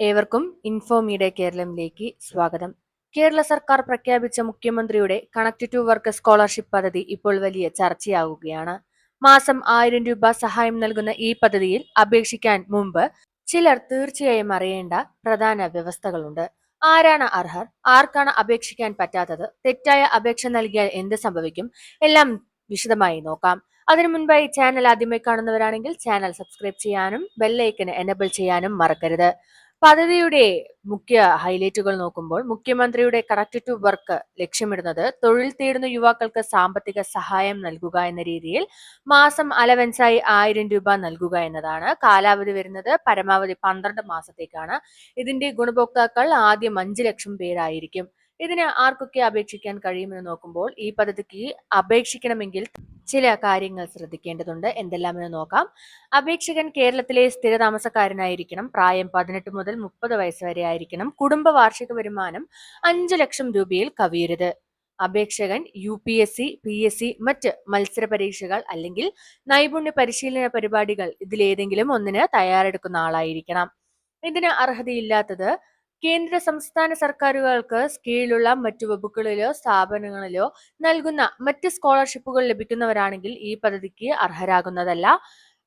ഏവർക്കും ഇൻഫോമീഡിയ കേരളത്തിലേക്ക് സ്വാഗതം. കേരള സർക്കാർ പ്രഖ്യാപിച്ച മുഖ്യമന്ത്രിയുടെ കണക്ട് ടു വർക്ക് സ്കോളർഷിപ്പ് പദ്ധതി ഇപ്പോൾ വലിയ ചർച്ചയാകുകയാണ് മാസം ആയിരം രൂപ സഹായം നൽകുന്ന ഈ പദ്ധതിയിൽ അപേക്ഷിക്കാൻ മുമ്പ് ചിലർ തീർച്ചയായും അറിയേണ്ട പ്രധാന വ്യവസ്ഥകളുണ്ട്. ആരാണ് അർഹർ? ആർക്കാണ് അപേക്ഷിക്കാൻ പറ്റാത്തത്? തെറ്റായ അപേക്ഷ നൽകിയാൽ എന്ത് സംഭവിക്കും? എല്ലാം വിശദമായി നോക്കാം. അതിനു മുൻപായി ചാനൽ ആദ്യമായി കാണുന്നവരാണെങ്കിൽ ചാനൽ സബ്സ്ക്രൈബ് ചെയ്യാനും ബെല്ലൈക്കന് എനബിൾ ചെയ്യാനും മറക്കരുത്. പദ്ധതിയുടെ മുഖ്യ ഹൈലൈറ്റുകൾ നോക്കുമ്പോൾ മുഖ്യമന്ത്രിയുടെ കണക്ട് ടു വർക്ക് ലക്ഷ്യമിടുന്നത് തൊഴിൽ തേടുന്ന യുവാക്കൾക്ക് സാമ്പത്തിക സഹായം നൽകുക എന്ന രീതിയിൽ മാസം അലവൻസായി ആയിരം രൂപ നൽകുക എന്നതാണ്. കാലാവധി വരുന്നത് പരമാവധി പന്ത്രണ്ട് മാസത്തേക്കാണ്. ഇതിന്റെ ഗുണഭോക്താക്കൾ ആദ്യം അഞ്ചു ലക്ഷം പേരായിരിക്കും. ഇതിന് ആർക്കൊക്കെ അപേക്ഷിക്കാൻ കഴിയുമെന്ന് നോക്കുമ്പോൾ ഈ പദ്ധതിക്ക് അപേക്ഷിക്കണമെങ്കിൽ ചില കാര്യങ്ങൾ ശ്രദ്ധിക്കേണ്ടതുണ്ട്. എന്തെല്ലാമെന്ന് നോക്കാം. അപേക്ഷകൻ കേരളത്തിലെ സ്ഥിരതാമസക്കാരനായിരിക്കണം. പ്രായം പതിനെട്ട് മുതൽ മുപ്പത് വയസ്സ് വരെ ആയിരിക്കണം. കുടുംബ വാർഷിക വരുമാനം അഞ്ചു ലക്ഷം രൂപയിൽ കവിയരുത്. അപേക്ഷകൻ U P S C P S C മറ്റ് മത്സര പരീക്ഷകൾ അല്ലെങ്കിൽ നൈപുണ്യ പരിശീലന പരിപാടികൾ ഇതിലേതെങ്കിലും ഒന്നിന് തയ്യാറെടുക്കുന്ന ആളായിരിക്കണം. ഇതിന് അർഹതയില്ലാത്തത് കേന്ദ്ര സംസ്ഥാന സർക്കാരുകൾക്ക് കീഴിലുള്ള മറ്റു വകുപ്പുകളിലോ സ്ഥാപനങ്ങളിലോ നൽകുന്ന മറ്റ് സ്കോളർഷിപ്പുകൾ ലഭിക്കുന്നവരാണെങ്കിൽ ഈ പദ്ധതിക്ക് അർഹരാകുന്നതല്ല.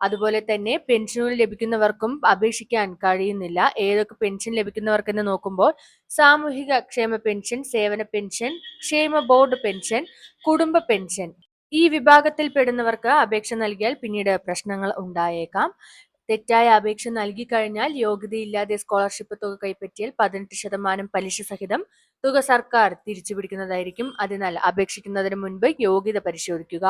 അതുപോലെ തന്നെ പെൻഷനുകൾ ലഭിക്കുന്നവർക്കും അപേക്ഷിക്കാൻ കഴിയുന്നില്ല. ഏതൊക്കെ പെൻഷൻ ലഭിക്കുന്നവർക്കെന്ന് നോക്കുമ്പോൾ സാമൂഹിക ക്ഷേമ പെൻഷൻ സേവന പെൻഷൻ ക്ഷേമ ബോർഡ് പെൻഷൻ കുടുംബ പെൻഷൻ. ഈ വിഭാഗത്തിൽ പെടുന്നവർക്ക് അപേക്ഷ നൽകിയാൽ പിന്നീട് പ്രശ്നങ്ങൾ ഉണ്ടായേക്കാം. തെറ്റായ അപേക്ഷ നൽകി കഴിഞ്ഞാൽ യോഗ്യതയില്ലാതെ സ്കോളർഷിപ്പ് തുക കൈപ്പറ്റിയാൽ പതിനെട്ട് ശതമാനം പലിശ സഹിതം തുക സർക്കാർ തിരിച്ചുപിടിക്കുന്നതായിരിക്കും. അതിനാൽ അപേക്ഷിക്കുന്നതിന് മുൻപ് യോഗ്യത പരിശോധിക്കുക.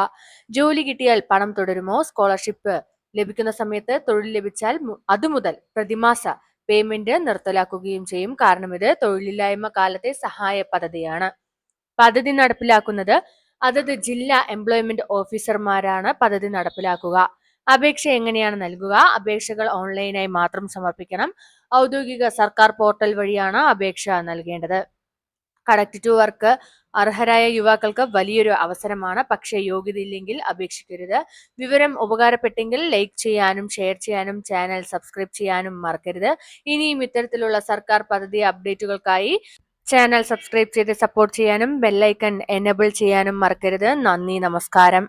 ജോലി കിട്ടിയാൽ പണം തുടരുമോ? സ്കോളർഷിപ്പ് ലഭിക്കുന്ന സമയത്ത് തൊഴിൽ ലഭിച്ചാൽ അതുമുതൽ പ്രതിമാസ പേയ്മെന്റ് നിർത്തലാക്കുകയും ചെയ്യും. കാരണം ഇത് തൊഴിലില്ലായ്മ കാലത്തെ സഹായ പദ്ധതിയാണ്. പദ്ധതി നടപ്പിലാക്കുന്നത് അതത് ജില്ലാ എംപ്ലോയ്മെന്റ് ഓഫീസർമാരാണ് പദ്ധതി നടപ്പിലാക്കുക. അപേക്ഷ എങ്ങനെയാണ് നൽകുക? അപേക്ഷകൾ ഓൺലൈനായി മാത്രം സമർപ്പിക്കണം. ഔദ്യോഗിക സർക്കാർ പോർട്ടൽ വഴിയാണ് അപേക്ഷ നൽകേണ്ടത്. കണക്ട് ടു വർക്ക് അർഹരായ യുവാക്കൾക്ക് വലിയൊരു അവസരമാണ്. പക്ഷേ യോഗ്യത ഇല്ലെങ്കിൽ അപേക്ഷിക്കരുത്. വിവരം ഉപകാരപ്പെട്ടെങ്കിൽ ലൈക്ക് ചെയ്യാനും ഷെയർ ചെയ്യാനും ചാനൽ സബ്സ്ക്രൈബ് ചെയ്യാനും മറക്കരുത്. ഇനിയും ഇത്തരത്തിലുള്ള സർക്കാർ പദ്ധതി അപ്ഡേറ്റുകൾക്കായി ചാനൽ സബ്സ്ക്രൈബ് ചെയ്ത് സപ്പോർട്ട് ചെയ്യാനും ബെല്ലൈക്കൺ എനബിൾ ചെയ്യാനും മറക്കരുത്. നന്ദി നമസ്കാരം.